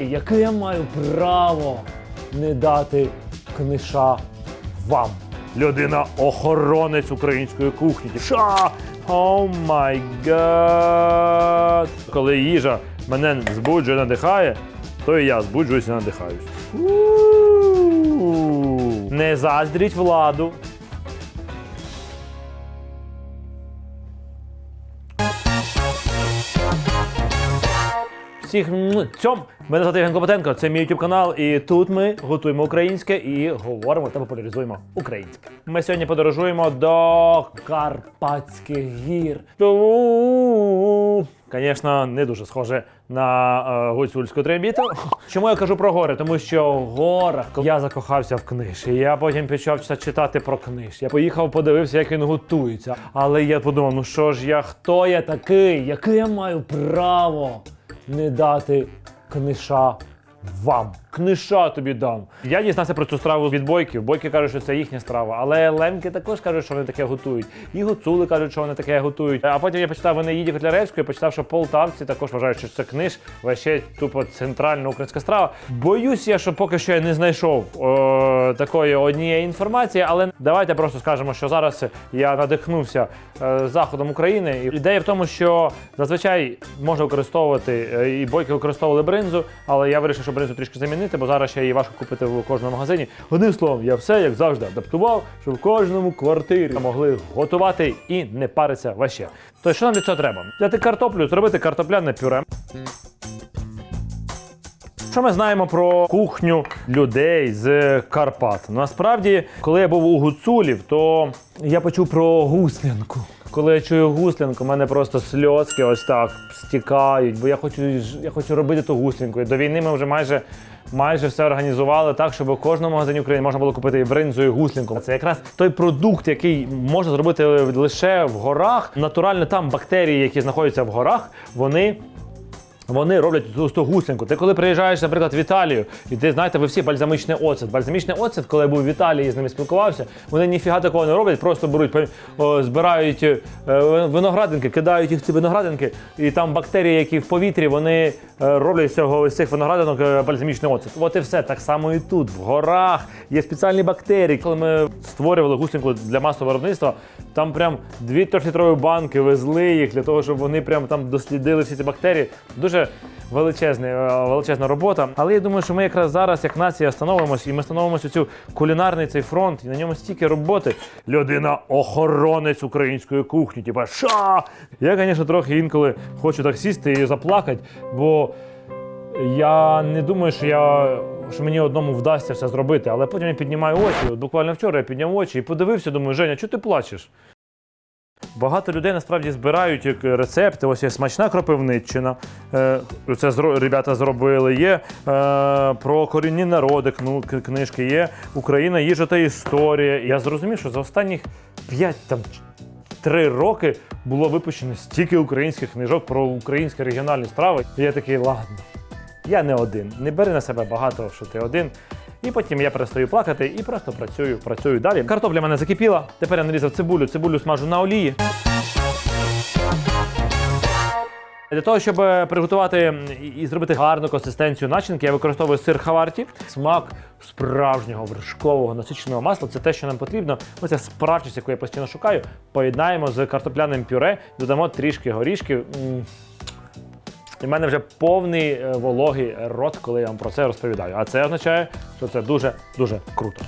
Яке я маю право не дати книша вам? Людина охоронець української кухні. Ша! О май гад! Коли їжа мене збуджує, надихає, то і я збуджуюся і надихаюсь. Не заздріть владу. Всіх цьом! Мене звати Євген Клопотенко, це мій YouTube канал, і тут ми готуємо українське і говоримо та популяризуємо українське. Ми сьогодні подорожуємо до Карпатських гір. Тому, звісно, не дуже схоже на е, гуцульську трембіту. Чому я кажу про гори? Тому що в горах я закохався в книж. Я потім почав читати про книж. Я поїхав, подивився, як він готується. Але я подумав, ну що ж я, хто я такий? Яке я маю право? Не дати книша вам. Книша тобі дам. Я дізнався про цю страву від бойків. Бойки кажуть, що це їхня страва. Але лемки також кажуть, що вони таке готують. І гуцули кажуть, що вони таке готують. А потім я почитав вони їді Котляревську почитав, що полтавці також вважають, що це книж, вообще тупо центральна українська страва. Боюсь я, що поки що я не знайшов е, такої однієї інформації, але давайте просто скажемо, що зараз я надихнувся е, заходом України. І ідея в тому, що зазвичай можна використовувати е, і бойки використовували бринзу, але я вирішив, що бринзу трішки замінити, бо зараз ще її важко купити в кожному магазині. Одним словом, я все як завжди адаптував, щоб в кожному квартирі могли готувати і не париться ваще. То що нам для цього треба? Взяти картоплю, зробити картопляне пюре. Що ми знаємо про кухню людей з Карпат? Насправді, коли я був у гуцулів, то я почув про гуслянку. Коли я чую гуслянку, в мене просто сльозки ось так стікають, бо я хочу, я хочу робити ту гуслянку. І до війни ми вже майже. Майже все організували так, щоб у кожному магазині України можна було купити і бринзу, і гуслінку. Це якраз той продукт, який можна зробити лише в горах. Натурально там бактерії, які знаходяться в горах, вони вони роблять ту, ту гуслянку. Ти коли приїжджаєш, наприклад, в Італію, і ти знаєте, ви всі бальзамічний оцет. Бальзамічний оцет, коли я був в Італії і з ними спілкувався, вони ніфіга такого не роблять, просто беруть, збирають е, виноградинки, кидають їх ці виноградинки, і там бактерії, які в повітрі, вони е, роблять з цього із цих виноградинок е, бальзамічний оцет. От і все. Так само і тут, в горах, є спеціальні бактерії. Коли ми створювали гуслянку для масового виробництва, там прям дві трьохлітрові банки везли їх для того, щоб вони прям там дослідили всі ці бактерії. Дуже величезна, е, величезна робота. Але я думаю, що ми якраз зараз, як нація, становимось, і ми становимося цю кулінарний цей фронт, і на ньому стільки роботи. Людина охоронець української кухні. Типа ша! Я, звісно, трохи інколи хочу так сісти і заплакати, бо я не думаю, що я. Що мені одному вдасться все зробити, але потім я піднімаю очі. От буквально вчора я підняв очі і подивився, думаю, Женя, чого ти плачеш? Багато людей насправді збирають рецепти. Ось є смачна кропивниччина. Е, Це ребята зробили. Є е, про корінні народи книжки, є Україна, їжа та історія. Я зрозумів, що за останніх 5 там. Три роки було випущено стільки українських книжок про українські регіональні страви. І я такий, ладно, я не один. Не бери на себе багато, що ти один. І потім я перестаю плакати і просто працюю, працюю далі. Картопля мене закипіла. Тепер я нарізав цибулю, цибулю смажу на олії. Для того, щоб е, приготувати і- зробити гарну консистенцію начинки, я використовую сир хаварті, смак справжнього вершкового насиченого масла. Це те, що нам потрібно. Оця справжність, яку я постійно шукаю. Поєднаємо з картопляним пюре, додамо трішки горішків. І в мене вже повний е, вологий рот, коли я вам про це розповідаю. А це означає, що це дуже дуже круто.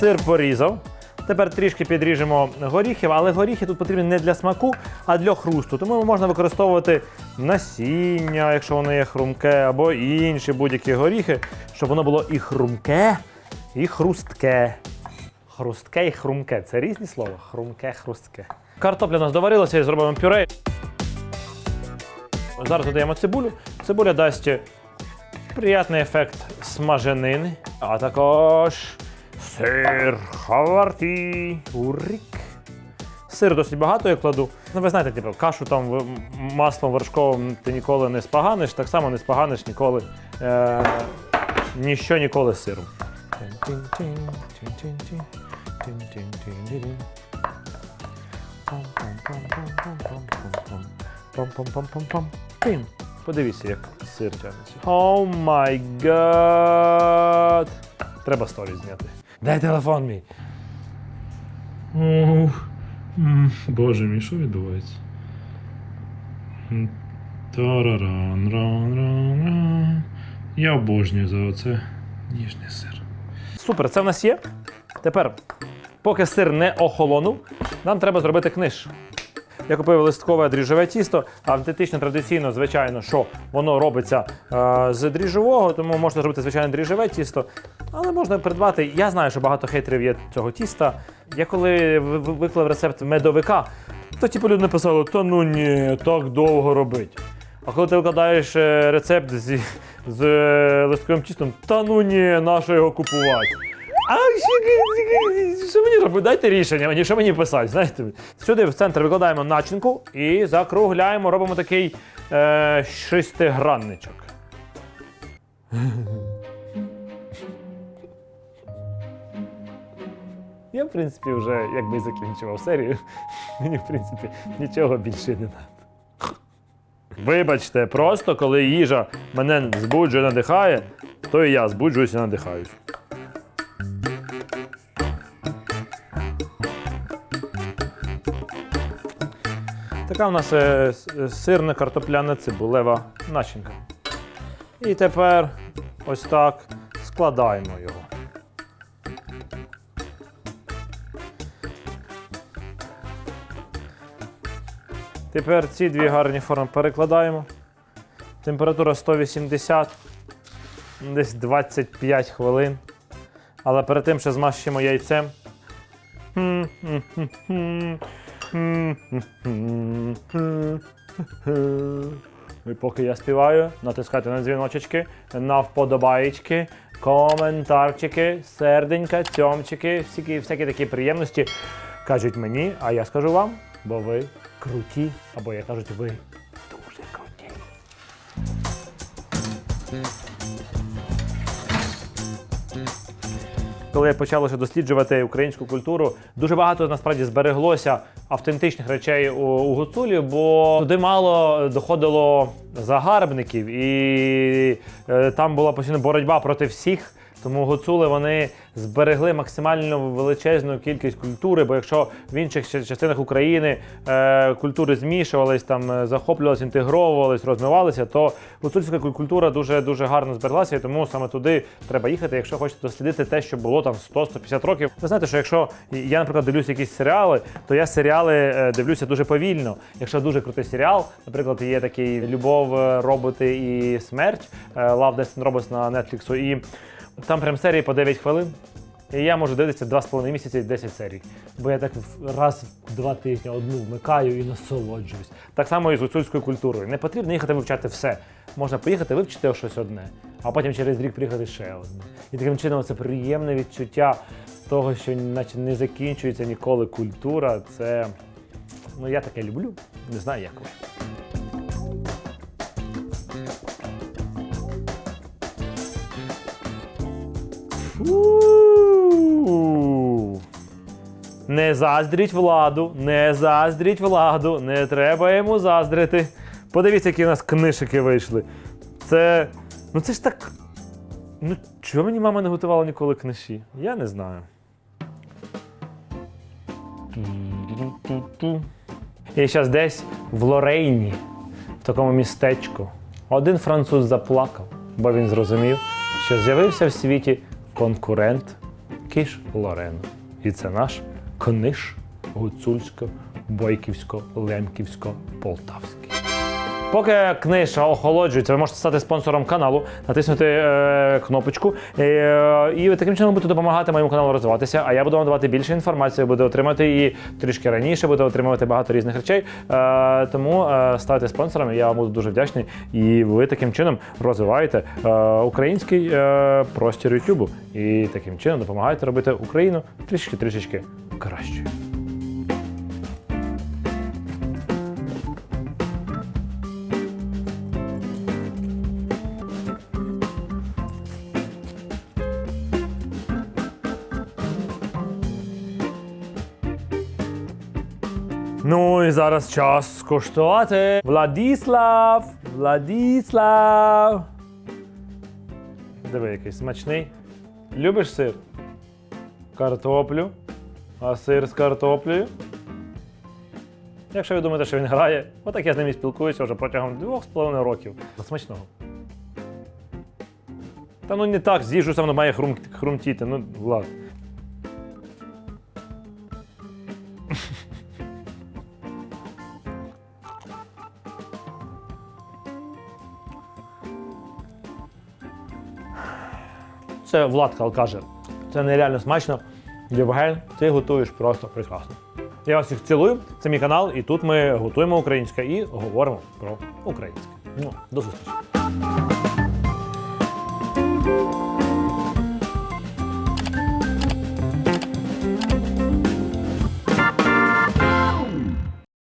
Сир порізав. Тепер трішки підріжемо горіхів, але горіхи тут потрібні не для смаку, а для хрусту. Тому можна використовувати насіння, якщо воно є хрумке, або інші будь-які горіхи, щоб воно було і хрумке, і хрустке. Хрустке і хрумке. Це різні слова. Хрумке, хрустке. Картопля у нас доварилася і зробимо пюре. Зараз додаємо цибулю. Цибуля дасть приятний ефект смаженини, а також сир хаварті. Урік. Сир досить багато я кладу. Ну, ви знаєте, типу, кашу там маслом вершковим ти ніколи не споганиш, так само не споганиш ніколи. Е- ніщо ніколи сиром. Пам-пам-пам-пам-пам. Пім. Подивіться, як сир тягнеться. О май гад. Треба сторіс зняти. Дай телефон мій. Ох, Боже мій, що відбувається? Тараран, ран, ран, ран. Я обожнюю за оце ніжний сир. Супер, це в нас є. Тепер, поки сир не охолонув, нам треба зробити книж. Я купив листкове дріжджове тісто, автентично традиційно, звичайно, що воно робиться е, з дріжджового, тому можна зробити звичайне дріжджове тісто, але можна придбати. Я знаю, що багато хейтерів є цього тіста. Я коли виклав рецепт медовика, то типу люди написали, та ну ні, так довго робить. А коли ти викладаєш е, рецепт з, з е, листковим тістом, та ну ні, нащо його купувати? А що, мені робити? Дайте рішення, мені що мені писати, знаєте? Сюди в центр викладаємо начинку і закругляємо, робимо такий е, шестигранничок. Я, в принципі, вже якби закінчував серію. Мені, в принципі, нічого більше не треба. Вибачте, просто коли їжа мене збуджує, надихає, то і я збуджуюсь і надихаюсь. Така у нас е, сирна картопляна цибулева начинка. І тепер ось так складаємо його. Тепер ці дві гарні форми перекладаємо. Температура 180, десь 25 хвилин. Але перед тим ще змащимо яйцем. І поки я співаю, натискайте на дзвіночечки, на вподобаєчки, коментарчики, серденька, цьомчики, всякі, всякі такі приємності кажуть мені, а я скажу вам, бо ви круті, або я кажуть, ви дуже круті. Коли я почав лише досліджувати українську культуру, дуже багато насправді збереглося автентичних речей у, у гуцулі, бо туди мало доходило загарбників, і е, там була постійно боротьба проти всіх. Тому гуцули вони зберегли максимально величезну кількість культури, бо якщо в інших частинах України е, культури змішувались, там е, захоплювалися, інтегровувались, розмивалися, то гуцульська куль- культура дуже дуже гарно збереглася, і тому саме туди треба їхати, якщо хочете дослідити те, що було там 100-150 років. Ви знаєте, що якщо я, наприклад, дивлюся якісь серіали, то я серіали е, дивлюся дуже повільно. Якщо дуже крутий серіал, наприклад, є такий Любов, роботи і смерть е, Love, Death and Robots на Netflix, і там прям серії по 9 хвилин. І я можу дивитися 2,5 місяці 10 серій. Бо я так раз в два тижні одну вмикаю і насолоджуюсь. Так само і з гуцульською культурою. Не потрібно їхати вивчати все. Можна поїхати вивчити щось одне, а потім через рік приїхати ще одне. І таким чином це приємне відчуття того, що наче не закінчується ніколи культура. Це ну я таке люблю. Не знаю, як ви. У. Не заздріть владу, не заздріть владу, не треба йому заздрити. Подивіться, які у нас книжики вийшли. Це. Ну це ж так. Ну, чого мені мама не готувала ніколи книжі? Я не знаю. І зараз десь в Лорейні, в такому містечку, один француз заплакав, бо він зрозумів, що з'явився в світі конкурент Кіш Лорен. І це наш книж гуцульсько бойківсько лемківсько полтавський Поки книша охолоджується, ви можете стати спонсором каналу, натиснути е, кнопочку е, і таким чином будете допомагати моєму каналу розвиватися. А я буду вам давати більше інформації, буду отримати її трішки раніше, буду отримувати багато різних речей. Е, тому е, ставайте спонсорами, я вам буду дуже вдячний. І ви таким чином розвиваєте е, український е, простір Ютубу. І таким чином допомагаєте робити Україну трішки-трішечки кращою. Ну і зараз час скуштувати. Владіслав! Владіслав! Диви, який смачний. Любиш сир? Картоплю. А сир з картоплею. Якщо ви думаєте, що він грає, отак я з ним і спілкуюся вже протягом двох з половиною років. Смачного. Та ну не так, з'їжджу сам має хрум, хрумтіти. Ну, Влад. Це Влад Кал каже. Це нереально смачно. Євген, ти готуєш просто прекрасно. Я вас всіх цілую. Це мій канал, і тут ми готуємо українське і говоримо про українське. Ну, до зустрічі.